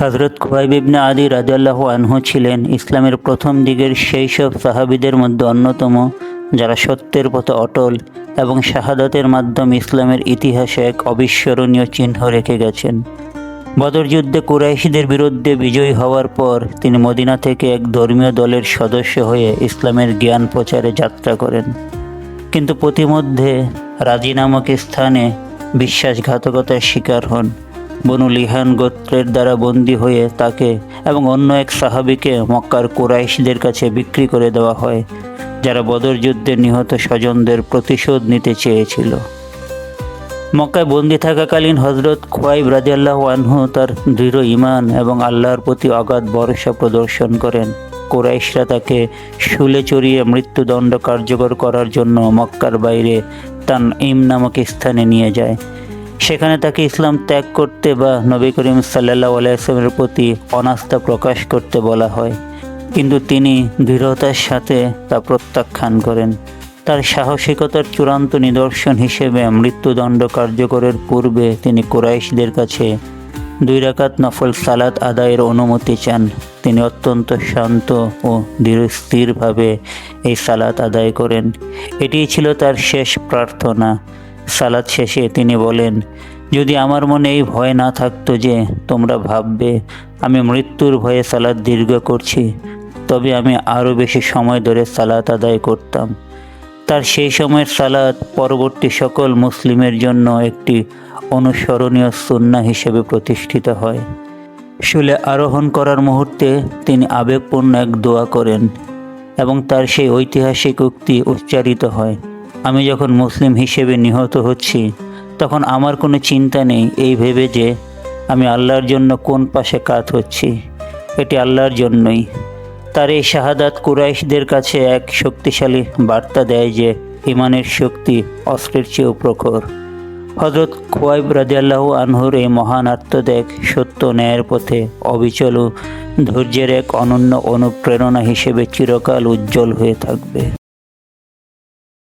হজরত খুয়াইব ইবনে আদি রাজাল্লাহ আনহু ছিলেন ইসলামের প্রথম দিকের সেই সব সাহাবিদের মধ্যে অন্যতম, যারা সত্যের পথে অটল এবং শাহাদাতের মাধ্যমে ইসলামের ইতিহাসে এক অবিস্মরণীয় চিহ্ন রেখে গেছেন। বদর যুদ্ধে কুরাইশিদের বিরুদ্ধে বিজয়ী হওয়ার পর তিনি মদিনা থেকে এক ধর্মীয় দলের সদস্য হয়ে ইসলামের জ্ঞান প্রচারে যাত্রা করেন। কিন্তু প্রতিমধ্যে রাজি নামক স্থানে বিশ্বাসঘাতকতার শিকার হন। বনু লিহান গোত্রের দ্বারা বন্দী হয়ে তাকে এবং অন্য এক সাহাবিকে মক্কার কোরাইশদের কাছে বিক্রি করে দেওয়া হয়, যারা বদর যুদ্ধে নিহত স্বজনদের প্রতিশোধ নিতে চেয়েছিল। মক্কায় বন্দি থাকাকালীন হজরত খোয়াইব রাজিয়াল্লাহ আনহু তার দৃঢ় ইমান এবং আল্লাহর প্রতি অগাধ ভরসা প্রদর্শন করেন। কোরাইশরা তাকে শুলে চড়িয়ে মৃত্যুদণ্ড কার্যকর করার জন্য মক্কার বাইরে তান ইম নামক স্থানে নিয়ে যায়। সেখানে তাকে ইসলাম ত্যাগ করতে বা নবী করিম সাল্লাহ আলাইসলামের প্রতি অনাস্থা প্রকাশ করতে বলা হয়। কিন্তু তিনি দৃঢ়তার সাথে তা প্রত্যাখ্যান করেন। তার সাহসিকতার চূড়ান্ত নিদর্শন হিসেবে মৃত্যুদণ্ড কার্যকরের পূর্বে তিনি কোরাইশদের কাছে দুই রাকাত নফল সালাত আদায়ের অনুমতি চান। তিনি অত্যন্ত শান্ত ও ধীরস্থিরভাবে এই সালাত আদায় করেন। এটিই ছিল তার শেষ প্রার্থনা। সালাত শেষে তিনি বলেন, যদি আমার মনে এই ভয় না থাকতো যে তোমরা ভাববে আমি মৃত্যুর ভয়ে সালাদ দীর্ঘ করছি, তবে আমি আরও বেশি সময় ধরে সালাত আদায় করতাম। তার সেই সময়ের সালাত পরবর্তী সকল মুসলিমের জন্য একটি অনুসরণীয় সুন্না হিসেবে প্রতিষ্ঠিত হয়। শুলে আরোহণ করার মুহূর্তে তিনি আবেগপূর্ণ এক দোয়া করেন এবং তার সেই ঐতিহাসিক উক্তি উচ্চারিত হয়। আমি যখন মুসলিম হিসেবে নিহত হচ্ছি, তখন আমার কোনো চিন্তা নেই এই ভেবে যে আমি আল্লাহর জন্য কোন পাশে কাত হচ্ছি। এটি আল্লাহর জন্যই। তার এই শাহাদাত কুরাইশদের কাছে এক শক্তিশালী বার্তা দেয় যে ইমানের শক্তি অস্ত্রের চেয়েও প্রখর। হজরত খোয়াইব রাজিয়াল্লাহ আনহুর এই মহান আত্মত্যাগ সত্য ন্যায়ের পথে অবিচল ধৈর্যের এক অনন্য অনুপ্রেরণা হিসেবে চিরকাল উজ্জ্বল হয়ে থাকবে।